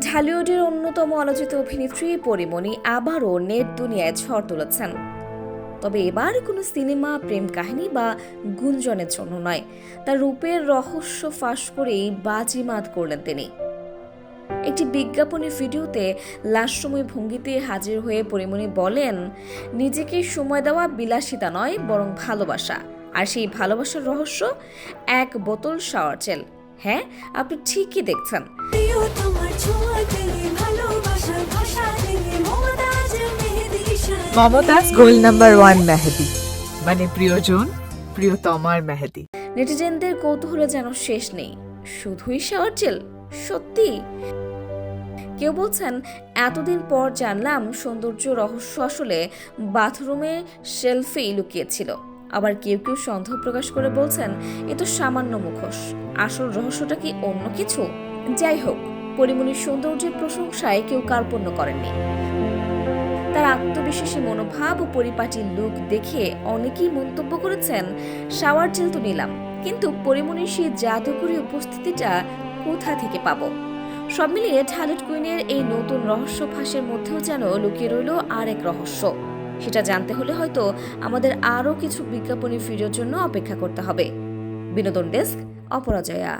ঢালিউডের অন্যতম আলোচিত অভিনেত্রী পরিমণি আবারও নেট দুনিয়ায় ঝড় তুলেছেন। তবে এবার কোনো সিনেমা, প্রেম কাহিনী বা গুঞ্জনের জন্য নয়, তার রূপের রহস্য ফাঁস করেই বাজিমাত করলেন তিনি। একটি বিজ্ঞাপনী ভিডিওতে লাশময় ভঙ্গিতে হাজির হয়ে পরিমণি বলেন, নিজেকে সময় দেওয়া বিলাসিতা নয়, বরং ভালোবাসা। আর সেই ভালোবাসার রহস্য, এক বোতল শাওয়ার জেল। হ্যাঁ আপনি ঠিকই দেখছেন। মমতাজ গোল নাম্বার ওয়ান মেহেদি। মানে প্রিয়জন প্রিয়তমার মেহেদি। নেটিজেনদের কৌতূহলে যেন শেষ নেই। শুধুই শাওয়ার জেল সত্যি। কেউ বলছেন এতদিন পর জানলাম সৌন্দর্য রহস্য আসলে বাথরুমে শেলফেই লুকিয়েছিল। আবার কেউ কেউ সন্দেহ প্রকাশ করে বলছেন এ তো সামান্য মুখোশ। আসল রহস্যটা কি অন্য কিছু? যাই হোক পরিমণির সৌন্দর্যের প্রশংসায় কেউ কার্পণ্য করেননি। তার আত্মবিশ্বাসী মনোভাব ও পরিপাটির লুক দেখে অনেকেই মন্তব্য করেছেন, শাওয়ার জেল তো নিলাম, কিন্তু পরিমণির সেই জাদুকরী উপস্থিতিটা কোথা থেকে পাবো? সব মিলিয়ে ঢালেট কুইনের এই নতুন রহস্য ফাঁসের মধ্যেও যেন লুকিয়ে রইল আরেক রহস্য। সেটা জানতে হলে হয়তো আমাদের আরও কিছু বিজ্ঞাপনী ভিডিওর জন্য অপেক্ষা করতে হবে। বিনোদন ডেস্ক, অপরাজয়া।